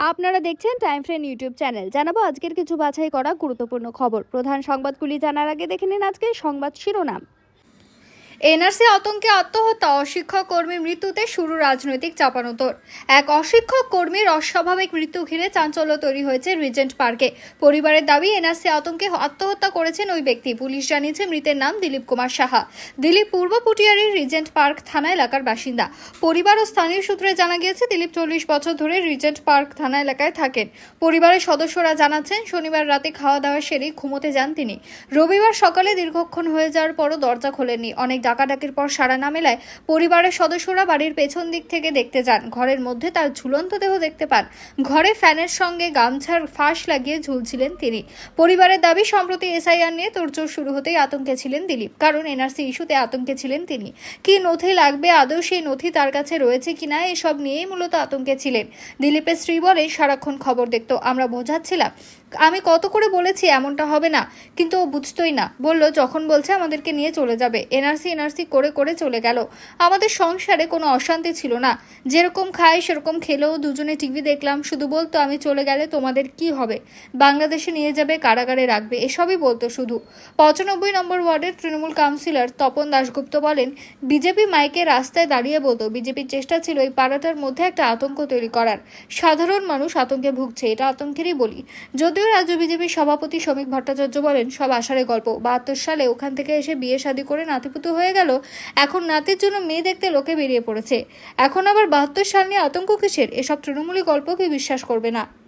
আপনারা দেখছেন time ফ্রেন YouTube channel জানাব আজকের কিছু বাছাই করা গুরুত্বপূর্ণ খবর। প্রধান সংবাদগুলি জানার আগে দেখে নিন আজকের সংবাদ শিরোনাম। এনআরসি আতঙ্কে আত্মহত্যা, অশিক্ষক কর্মীর মৃত্যুতে শুরু রাজনৈতিক চাপানোতর এক অশিক্ষক কর্মীর অস্বাভাবিক মৃত্যু ঘিরে চাঞ্চল্য তৈরি হয়েছে রিজেন্ট পার্কে। পরিবারের দাবি, এনআরসি আতঙ্কে আত্মহত্যা করেছেন ওই ব্যক্তি। পুলিশ জানিয়েছে মৃতের নাম দিলীপ কুমার সাহা। দিলীপ পূর্ব পুটিয়ারির রিজেন্ট পার্ক থানা এলাকার বাসিন্দা। পরিবার ও স্থানীয় সূত্রে জানা গিয়েছে, দিলীপ চল্লিশ বছর ধরে রিজেন্ট পার্ক থানা এলাকায় থাকেন। পরিবারের সদস্যরা জানাচ্ছেন, শনিবার রাতে খাওয়া দাওয়া সেরে ঘুমোতে যান তিনি। রবিবার সকালে দীর্ঘক্ষণ হয়ে যাওয়ার পরও দরজা খোলেননি। অনেক ডাকাডাকির পর সাড়া না মেলায় পরিবারের সদস্যরা বাড়ির পেছন দিক থেকে দেখতে যান। ঘরের মধ্যে তার ঝুলন্ত দেহ দেখতে পান। ঘরে ফ্যানের সঙ্গে গামছার ফাঁস লাগিয়ে ঝুলছিলেন তিনি। পরিবারের দাবি, সম্প্রতি এসআইআর নিয়ে তোড়জোড় শুরু হতেই আতঙ্কে ছিলেন দিলীপ। কারণ এনআরসি ইস্যুতে আতঙ্কে ছিলেন তিনি। কি নথি লাগবে, আদৌ সেই নথি তার কাছে রয়েছে কিনা, এসব নিয়েই মূলত আতঙ্কে ছিলেন। দিলীপের স্ত্রী বলেন, সারাক্ষণ খবর দেখতো, আমরা বোঝাচ্ছিলাম। আমি কত করে বলেছি এমনটা হবে না, কিন্তু ও বুঝতোই না। বলল, যখন বলছে আমাদেরকে নিয়ে চলে যাবে। এনআরসি এনআরসি করে করে চলে গেল। আমাদের সংসারে কোনো অশান্তি ছিল না। যেরকম খাই, সেরকম খেলেও দুজনে টিভি দেখলাম। শুধু বলতো, আমি চলে গেলে তোমাদের কি হবে? বাংলাদেশে নিয়ে যাবে, কারাগারে রাখবে। এসবই বলতো শুধু। পঁচানব্বই নম্বর ওয়ার্ডের তৃণমূল কাউন্সিলর তপন দাশগুপ্ত বলেন, বিজেপি মাইকে রাস্তায় দাঁড়িয়ে বলতো, বিজেপির চেষ্টা ছিল এই পাড়াটার মধ্যে একটা আতঙ্ক তৈরি করার। সাধারণ মানুষ আতঙ্কে ভুগছে, এটা আতঙ্কেরই বলি। যদিও রাজ্য বিজেপির সভাপতি শ্রমিক ভট্টাচার্য বলেন, সব আষাঢ়ে গল্প। বাহাত্তর সালে ওখান থেকে এসে বিয়ে শাদী করে নাতিপুতু হয়ে গেল। এখন নাতির জন্য মেয়ে দেখতে লোকে বেরিয়ে পড়েছে। এখন আবার বাহাত্তর সাল নিয়ে আতঙ্ক কিসের? এসব তৃণমূলী গল্প কেউ বিশ্বাস করবে না।